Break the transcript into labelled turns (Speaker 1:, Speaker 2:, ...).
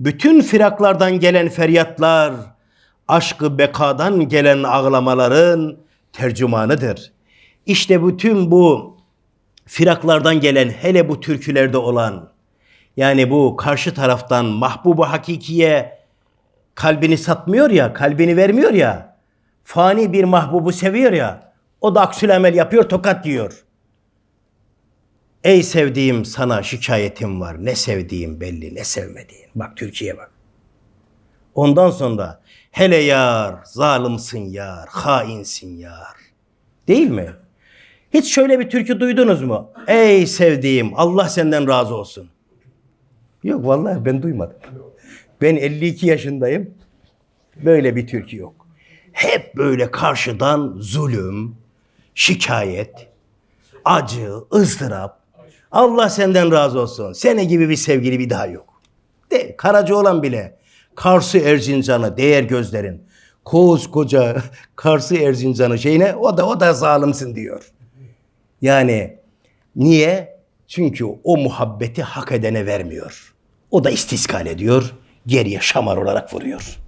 Speaker 1: bütün firaklardan gelen feryatlar, aşkı bekadan gelen ağlamaların tercümanıdır. İşte bütün bu firaklardan gelen hele bu türkülerde olan yani bu karşı taraftan mahbubu hakikiye kalbini satmıyor ya, kalbini vermiyor ya. Fani bir mahbubu seviyor ya. O da aksül amel yapıyor, tokat diyor. Ey sevdiğim sana şikayetim var. Ne sevdiğim belli, ne sevmediğin. Bak Türkiye bak. Ondan sonra hele yar, zalimsin yar, hainsin yar. Değil mi? Hiç şöyle bir türkü duydunuz mu? Ey sevdiğim, Allah senden razı olsun. Yok vallahi ben duymadım. Ben 52 yaşındayım. Böyle bir türkü yok. Hep böyle karşıdan zulüm, şikayet, acı, ızdırap. Allah senden razı olsun. Sene gibi bir sevgili bir daha yok. De, Karaca olan bile Karsı Erzincan'ı değer gözlerin. Koskoca Karsı Erzincan'ı şeyine o da o da zalimsin diyor. Yani niye? Çünkü o muhabbeti hak edene vermiyor. O da istiskal ediyor, geriye şamar olarak vuruyor.